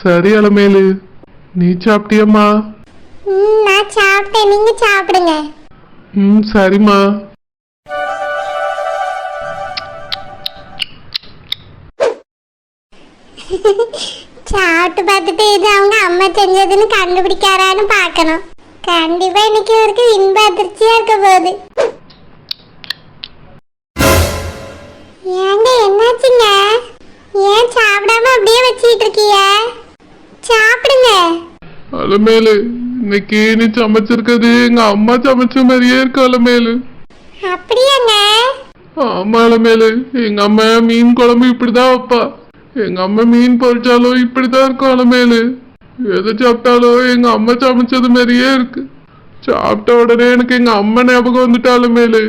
சரி அலமேலு. நீ சாப்பிட்டியம்மா? ம் நான் சாப்பிட்டேன். நீங்க சாப்பிடுங்க. ம் சரிம்மா. சாப்பிட்டு பார்த்துட்டு இது அவங்க அம்மா செஞ்சதுன்னு கண்டுபிடிக்காரான்னு பார்க்கணும். கண்டிப்பா இன்னைக்கு இவருக்கு இன்ப அதிர்ச்சியா இருக்க போகுது. அலமேலு இன்னைக்கு நீ சமைச்சிருக்கிறது எங்க அம்மா சமைச்ச மாதிரியே இருக்கு அலமேலு அப்படியாங்க? ஆமா அலமேலு எங்க அம்மா மீன் குழம்பு இப்படிதான் வைப்பா. எங்க அம்மா மீன் பொரிச்சாலும் இப்படிதான் இருக்கும் அலமேலு எதை சாப்பிட்டாலும் எங்க அம்மா சமைச்சது மாதிரியே இருக்கு. சாப்பிட்ட உடனே எனக்கு எங்க அம்மா ஞாபகம் வந்துட்டா அலமேலு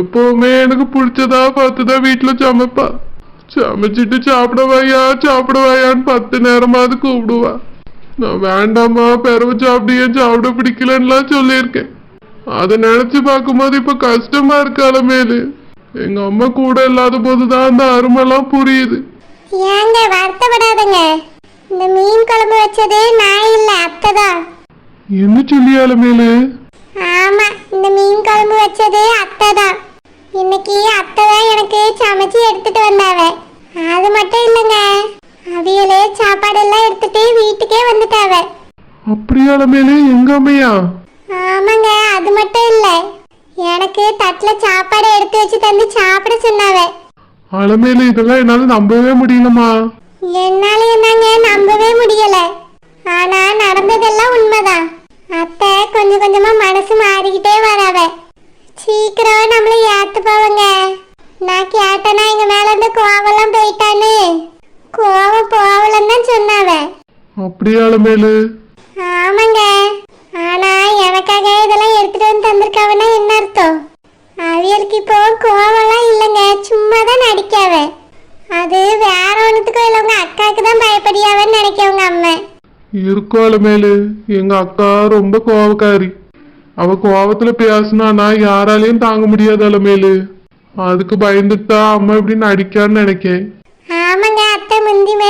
எப்பவுமே எனக்கு பிடிச்சதா பார்த்துதான் வீட்டுல சமைப்பா. சமைச்சிட்டு சாப்பிட வாயா சாப்பிட வாயான்னு பத்து நேரமாவது கூப்பிடுவா. நான் வேண்டாம்மா பிறவு சாப்பிடியே சாப்பிட பிடிக்கலன்னுலாம் சொல்லியிருக்கேன். அதை நினைச்சு பார்க்கும்போது இப்ப கஷ்டமா இருக்கு அலமேலு. எங்க அம்மா கூட இல்லாத போதுதான் அந்த அருமெல்லாம் புரியுது. ஏங்க வருத்தப்படாதங்க. இந்த மீன் குழம்பு வச்சது நான் இல்ல அத்தை தான் என்ன சொல்லி அலமேலு? ஆமா இந்த மீன் குழம்பு வச்சது அத்தை தான் இன்னைக்கு அத்தை தான் எனக்கு சமைச்சு எடுத்துட்டு வந்தாவ அது மட்டும் இல்லைங்க. அவியலே சாப்பாடு எல்லாம் எடுத்துட்டு வீட்டுக்கே வந்துட்டாவ. அப்படியா அலமேலு எங்க அம்மையா? ஆமாங்க அது மட்டும் இல்ல. எனக்கு தட்டுல சாப்பாடு எடுத்து வச்சு தந்து சாப்பிட சொன்னாவ. அலமேலு இதெல்லாம் என்னால நம்பவே முடியலம்மா. என்னால என்னங்க நம்பவே முடியல. ஆனா நடந்ததெல்லாம் உண்மைதான். அத்தை கொஞ்சம் கொஞ்சமா மனசு மாறிக்கிட்டே வராவ. சீக்கிரம் நம்மள ஏத்துப்பாவங்க. நான் கேட்டேனா எங்க மேல இருந்து கோவம்லாம் போயிட்டான்னு. கோவம் போகலன்னு தான் சொன்னாவ. அப்படியா அலமேலு ஆமாங்க. ஆனா எனக்காக இதெல்லாம் எடுத்துட்டு வந்து தந்திருக்காவன்னா என்ன அர்த்தம்? அவியலுக்கு இப்போ கோவம்லாம் இல்லைங்க. சும்மா தான் நடிக்காவ. அது வேற ஒன்றுத்துக்கும் இல்லை. உங்க அக்காவுக்கு தான் பயப்படியாவன்னு நினைக்க உங்க அம்மா. இருக்கும் அலமேலு எங்க அக்கா ரொம்ப கோவக்காரி. அவ கோவத்துல பேசினானா யாராலையும் தாங்க முடியாது அலமேலு அதுக்கு பயந்துட்டு அம்மா இப்படி நடிக்கான்னு நினைக்கேன்.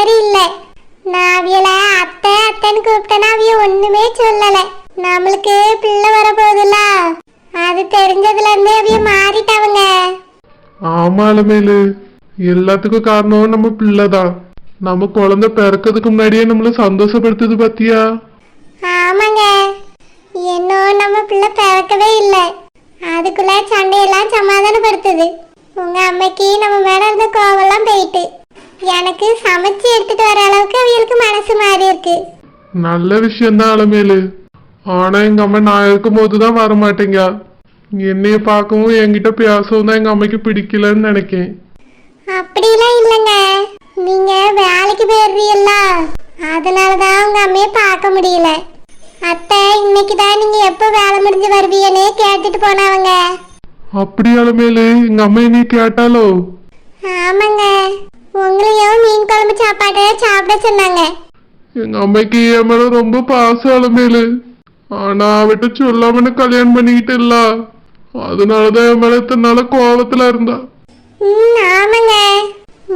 இல்லை. நான் அவியல அத்தை அத்தைன்னு கூப்பிட்டேன்னா அவிய ஒண்ணுமே சொல்லலை. நம்மளுக்கு பிள்ளை வர போகுதுல்ல அது தெரிஞ்சதுல இருந்தே அவிய மாறிட்டாவங்க. ஆமா அலமேலு. எல்லாத்துக்கும் காரணம் நம்ம பிள்ளைதான். நம்ம குழந்தை பிறக்கிறதுக்கு முன்னாடியே நம்மள சந்தோஷப்படுத்துது பாத்தியா? ஆமாங்க. இன்னும் நம்ம பிள்ளை பிறக்கவே இல்லை. அதுக்குள்ள சண்டையெல்லாம் சமாதானப்படுத்துது. உங்க அம்மைக்கு நம்ம மேல இருந்த கோவம்லாம் போயிட்டு. எனக்கு சமைச்சு எடுத்துட்டு வர அளவுக்கு அவங்களுக்கு மனசு மாறி இருக்கு. நல்ல விஷயம்தான் அலமேலு. ஆனா எங்க அம்மா நான் இருக்கும்போது தான் வர மாட்டேங்க என்னைய பார்க்கவும் என்கிட்ட பேசவும் தான் எங்க அம்மைக்கு பிடிக்கலன்னு நினைக்கேன். அப்படிலாம் இல்லைங்க. நீங்க வேலைக்கு போயிடுறீல்ல அதனால தான் உங்க அம்மையை பார்க்க முடியல. அத்தை இன்னைக்கு தான் நீங்க எப்போ வேலை முடிஞ்சு வருவீங்கன்னு கேட்டுட்டு போனவங்க. அப்படி அலமேலு எங்க அம்மா நீ கேட்டாலோ? ஆமாங்க. சாப்பாடு சாப்பிட சொன்னாங்க. எங்க அம்மைக்கு என் மேல ரொம்ப பாசம் அலமேலு ஆனா அவட்ட சொல்லாம எனக்கு கல்யாணம் பண்ணிக்கிட்டு இல்ல. அதனாலதான் என் மேல இத்தனை நாளா கோவத்துல இருந்தா. ம் ஆமாங்க.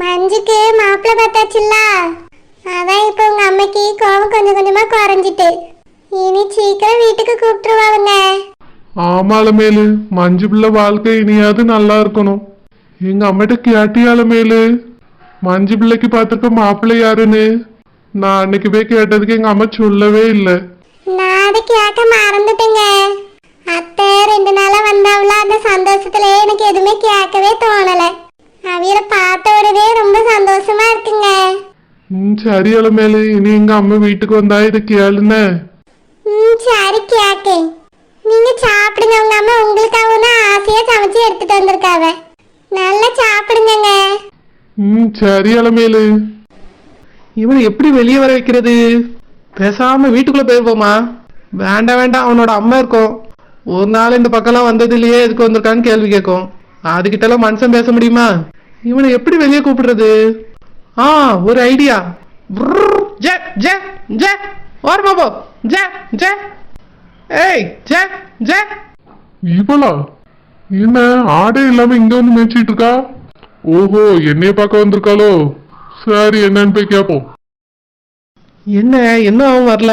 மஞ்சுக்கு மாப்பிள்ளை பார்த்தாச்சுல்ல? அதான் இப்போ உங்க அம்மைக்கு கோவம் கொஞ்சம் கொஞ்சமா குறைஞ்சிட்டு. இனி சீக்கிரம் வீட்டுக்கு கூப்பிட்டுருவாங்க. ஆமா அலமேலு மஞ்சு பிள்ளை வாழ்க்கை இனியாவது நல்லா இருக்கணும். எங்க அம்மிட்ட கேட்டியா அலமேலு மஞ்சு பிள்ளைக்கு பார்த்திருக்க மாப்பிள்ளை யாருன்னு? நான் அன்னைக்கு போய் கேட்டதுக்கு எங்க அம்மா சொல்லவே இல்லை. நான் அதை கேட்க மறந்துட்டேங்க. அத்தை ரெண்டு நாளா வந்தாவுல அந்த சந்தோஷத்துல எனக்கு எதுவுமே கேட்கவே தோணல. அவியலை பார்த்த உடனே ரொம்ப சந்தோஷமா இருக்குங்க. ம் சரி அலமேலு இனி எங்க அம்மா வீட்டுக்கு வந்தா இதை கேளுன்னு. ம் சரி கேக்கேன் நீங்க சாப்பிடுங்க உங்க அம்மா உங்களுக்காகவும் தான் ஆசையா சமைச்சு எடுத்துட்டு வந்திருக்காவ. நல்லா சாப்பிடுங்கங்க. ம் சரி அலமேலு இவனை எப்படி வெளியே வர வைக்கிறது? பேசாம வீட்டுக்குள்ள போயிருப்போமா? வேண்டாம் வேண்டாம் அவனோட அம்மா இருக்கும் ஒரு நாள் இந்த பக்கம்லாம் வந்ததுலயே எதுக்கு வந்திருக்கான்னு கேள்வி கேட்கும். அதுகிட்டலாம் மனுஷன் பேச முடியுமா? இவனை எப்படி வெளியே கூப்பிடுறது? ஆ ஒரு ஐடியா. ஜே ஜே ஜே. ஓரமா போ ஜே ஜே. ஏய் ஜே ஜே. இவளா? என்ன ஆடே இல்லாம இங்க வந்து மேய்ச்சிட்டு இருக்கா? ஓஹோ என்னைய பார்க்க வந்திருக்காளோ? சரி என்னன்னு போய் கேப்போம். என்ன இன்னும் அவன் வரல?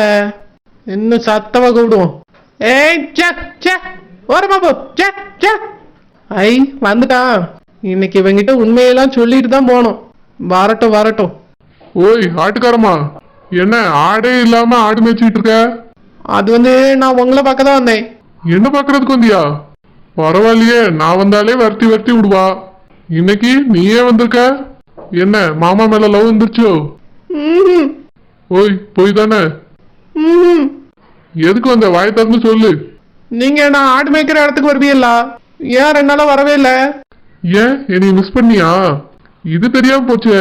இன்னும் சத்தமா கூப்பிடுவோம்? ஏய் சே சே ஓரமா போ சே சே ஐ வந்துட்டான். இன்னைக்கு இவங்கிட்ட உண்மையெல்லாம் சொல்லிட்டு தான் போகணும் வரட்டும் வரட்டும். ஓய் ஆட்டுக்காரமா என்ன ஆடே இல்லாம ஆடு மேய்ச்சிட்டு இருக்க? அது வந்து நான் உங்களை பார்க்க தான் வந்தேன். என்ன பாக்குறதுக்கு வந்தியா? பரவாயில்லையே நான் வந்தாலே வரட்டி வரட்டி விடுவா. இன்னைக்கு நீயே வந்திருக்க? என்ன மாமா மேல லவ் வந்துருச்சோ. ஓய் போய் தானே. எதுக்கு வந்த வாய் திறந்து சொல்லு. நீங்க நான் ஆடு மேய்க்கிற இடத்துக்கு வருவீங்களா? ஏன் ரெண்டு நாளா வரவே இல்லை? ஏன் என்னை மிஸ் பண்ணியா? இது தெரியாம போச்சே.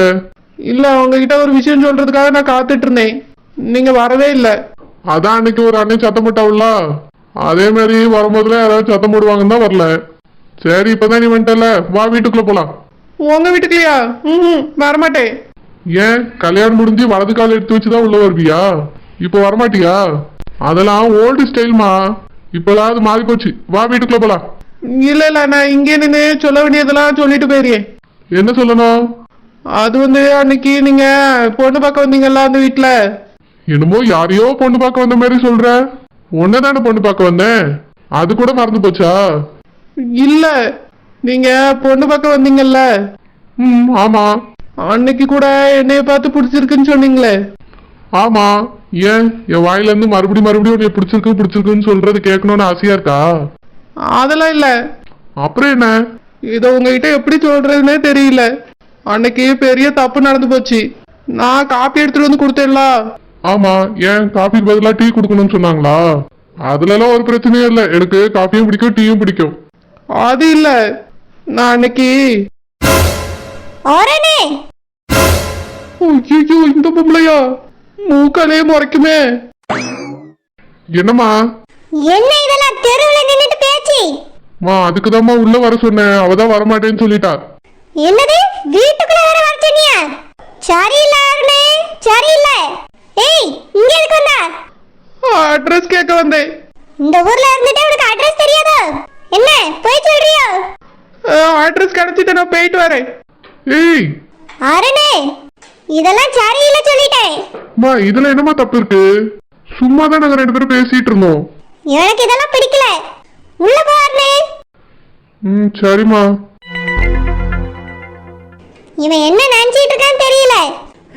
இல்ல உங்ககிட்ட ஒரு விஷயம் சொல்றதுக்காக நான் காத்துட்டு இருந்தேன். நீங்க வரவே இல்லை. அதான் அன்னைக்கு ஒரு அண்ணன் சத்தம் போட்டாவுல அதே மாதிரி வரும்போதுல யாராவது சத்தம் போடுவாங்கன்னு தான் வரல. சரி இப்பதான் நீ வந்துட்டல வா வீட்டுக்குள்ள போலாம். உங்க வீட்டுக்குலையா ம் வரமாட்டேன். ஏன்? கல்யாணம் முடிஞ்சு வலது கால் எடுத்து வச்சுதான் உள்ள வருவியா? இப்போ வரமாட்டியா? அதெல்லாம் ஓல்டு ஸ்டைல்மா இப்போதான் அது மாறி போச்சு வா வீட்டுக்குள்ள போலாம். இல்ல இல்ல நான் இங்கே நின்று சொல்ல வேண்டியதெல்லாம் சொல்லிட்டு போயிருக்கேன் என்ன சொல்லணும்? அது வந்து அன்னைக்கு நீங்க பொண்ணு பார்க்க வந்தீங்கல்ல அந்த வீட்டுல என்னமோ யாரையோ பொண்ணு பார்க்க வந்த மாதிரி சொல்ற. தானே பொண்ணு பார்க்க வந்தேன். அது கூட மறந்து போச்சா? இல்ல. நீங்க பொண்ணு பார்க்க வந்தீங்கல்ல? ம் ஆமா. அன்னைக்கு கூட என்னைய பார்த்து பிடிச்சிருக்குன்னு சொன்னீங்களே. ஆமா. ஏன்? என் வாயில இருந்து மறுபடியும் மறுபடியும் உன்னை பிடிச்சிருக்கு பிடிச்சிருக்குன்னு சொல்றது கேட்கணும்னு ஆசையா இருக்கா? அதெல்லாம் இல்ல. அப்புறம் என்ன? இதை உங்ககிட்ட எப்படி சொல்றதுன்னே தெரியல. அன்னைக்கு பெரிய தப்பு நடந்து போச்சு. நான் காப்பி எடுத்துட்டு வந்து கொடுத்தேன்ல. ஆமா. ஏன்? காஃபிக்கு பதிலா டீ கொடுக்கணும்னு சொன்னாங்களா? அதுல எல்லாம் ஒரு பிரச்சனையும் இல்லை. எனக்கு காஃபியும் பிடிக்கும் டீயும் பிடிக்கும். அது இல்ல. நான் அன்னைக்கு ஓரணே ஐயோ இந்த பொம்பளையா? மூக்காலே முறைக்குமே. என்னம்மா? என்ன இதெல்லாம் தெருவுல நின்னுட்டு பேச்சு? மா அதுக்குதாம்மா உள்ள வர சொன்னேன். அவதான் வரமாட்டேன்னு சொல்லிட்டா என்னது? வீட்டுக்குள்ள வர வர சொன்னியா? சரியில்ல அருணே சரியில்ல. ஏய் இங்க எதுக்கு வந்தா அட்ரஸ் கேட்க வந்தேன். இந்த ஊர்ல இருந்துட்டு உனக்கு அட்ரஸ் தெரியாதோ என்ன போய் சொல்றியோ அட்ரஸ் கிடைச்சிட்டு நான் போயிட்டு வரேன். ஏய் அருணே இதெல்லாம் சரியில்லை சொல்லிட்டேன். மா இதுல என்னம்மா தப்பு இருக்கு? சும்மா தான் நாங்க ரெண்டு பேரும் பேசிட்டு இருந்தோம். எனக்கு இதெல்லாம் பிடிக்கல. உள்ள போ அருணே. ம் சரிம்மா. இவன் என்ன நினைச்சிட்டு இருக்கான்னு தெரியல.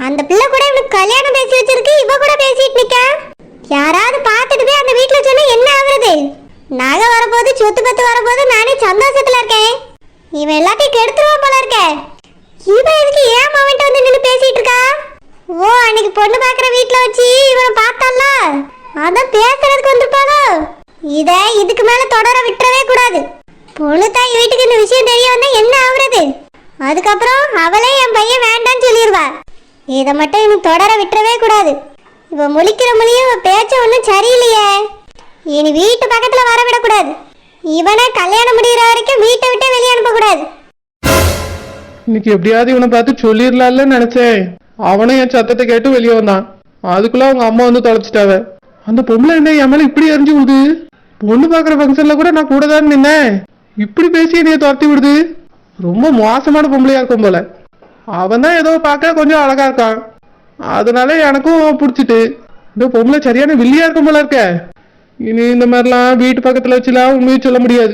அந்த பிள்ளை கூட இவனுக்கு கல்யாணம் பேசி வச்சிருக்கு இவ கூட பேசிட்டு நிக்கா. யாராவது பார்த்துட்டு போய் அந்த வீட்டுல சொன்னா என்ன ஆகுறது? நகை வரப்போது சொத்து பத்து வரப்போது நானே சந்தோஷத்துல இருக்கேன். இவன் எல்லாத்தையும் கெடுத்துருவா போல இருக்க. இவன் எதுக்கு ஏன் அவன்கிட்ட வந்து நின்று பேசிட்டு இருக்கா? ஓ அன்னைக்கு பொண்ணு பார்க்குற வீட்டுல வச்சு இவனை பார்த்தால அதான் பேசுறதுக்கு வந்திருப்பாளோ? இத இதுக்கு மேல தொடர விட்டுறவே கூடாது. பொண்ணு வீட்டுக்கு இந்த விஷயம் தெரிய வந்தா என்ன ஆகுறது அதுக்கப்புறம் அவளே என் பையன் வேண்டான்னு சொல்லிடுவா இதை மட்டும் இனி தொடர விட்டுறவே கூடாது. இவ முழிக்கிற மொழியும் இவ பேச்ச ஒன்றும் சரியில்லையே. இனி வீட்டு பக்கத்துல வர விடக்கூடாது. இவனை கல்யாணம் முடிகிற இன்னைக்கு எப்படியாவது இவனை பார்த்து சொல்லிடலாம்ல நினைச்சேன். அவனும் என் சத்தத்தை கேட்டு வெளியே வந்தான். அதுக்குள்ள அவங்க அம்மா வந்து தொலைச்சிட்டாவ. அந்த பொம்பளை என்ன என் மேல இப்படி எரிஞ்சு விடுது பொண்ணு பார்க்குற ஃபங்க்ஷன்ல கூட நான் கூட தான் நின்னேன். இப்படி பேசி என்னைய துரத்தி விடுது? ரொம்ப மோசமான பொம்பளையா இருக்கும் போல. அவன் தான் ஏதோ பார்க்க கொஞ்சம் அழகா இருக்கான். அதனால எனக்கும் பிடிச்சிட்டு இந்த பொம்பளை சரியான வில்லியா இருக்கும் போல இருக்க. இனி இந்த மாதிரிலாம் வீட்டு பக்கத்துல வச்சுலாம் உண்மையை சொல்ல முடியாது.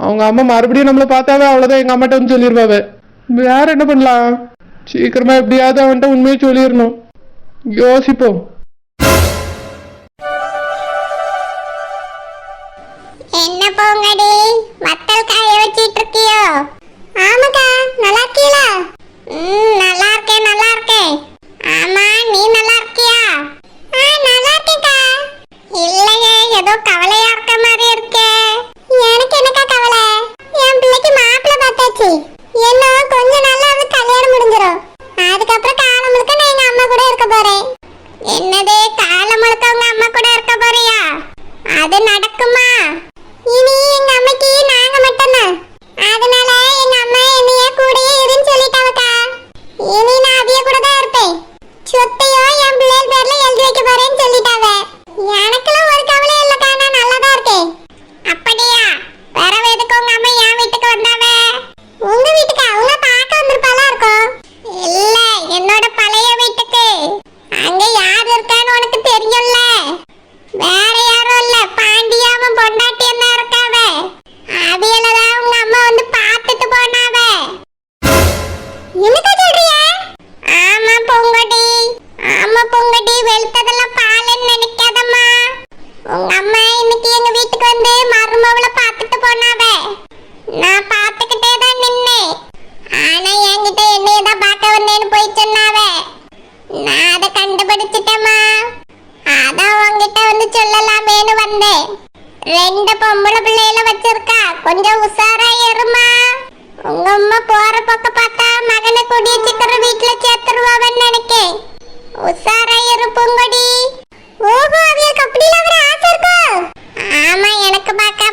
அவங்க அம்மா மறுபடியும் நம்மளை பார்த்தாவே அவ்வளோதான் எங்க அம்மாட்ட வந்து சொல்லிடுவாவ வேற என்ன பண்ணலாம்? சீக்கிரமா எப்படியாவது அவன்கிட்ட உண்மையை சொல்லிடணும். யோசிப்போம். என்ன போங்கடி? வத்தல் காய வச்சிட்டு இருக்கியோ ஆமாக்கா நல்லா இருக்கீங்களா ம் நல்லா இருக்கேன் நல்லா இருக்கேன் ஆமா நீ நல்லா இருக்கியா ஆ நல்லா இருக்கேன்க்கா இல்லையே ஏதோ கவலையா இருக்க மாதிரி இருக்கே. எனக்கு என்னக்கா கவலை என் பிள்ளைக்கு மாப்பிள்ளை பார்த்தாச்சு இன்னும் கொஞ்ச நாள்ல அவளுக்கு கல்யாணம் முடிஞ்சிடும் அதுக்கப்புறம் காலம் முழுக்க நான் எங்க அம்மா கூட இருக்க போறேன் என்னது காலம் முழுக்க உங்க அம்மா கூட இருக்க போறியா அது நடக்குமா இனி எங்க அம்மைக்கு நாங்க மட்டும்தான் அதனால எங்க அம்மா என்னைய என்னக்கா சொல்றிய ஆமா பொங்கடி ஆமா பொங்கடி வெளுத்ததெல்லாம் பாலன்னு நினைக்காதம்மா உங்க அம்மா இன்னைக்கு எங்க வீட்டுக்கு வந்து மருமவளை பார்த்துட்டு போனாவ நான் பார்த்துக்கிட்டே தான் நின்னேன் ஆனா என்கிட்ட என்னைய தான் பார்க்க வந்தேன்னு போய் சொன்னாவ நான் அதை கண்டுபிடிச்சிட்டமா அதான் உங்ககிட்ட வந்து சொல்லலாமேனு வந்தேன். ரெண்டு பொம்பளை பிள்ளையில வச்சிருக்கா. கொஞ்சம் உஷாரா இருமா உங்க அம்மா போற பக்கம் பார்த்தா மகனை கொடிய சீக்கிரம் வீட்டுல சேர்த்துருவாவன்னு நினைக்கேன். உஷாரா இருப்போங்கடி ஓஹோ அவளுக்கு அப்படிலாம் ஒரு ஆசை இருக்கோ? ஆமா எனக்கு பார்க்க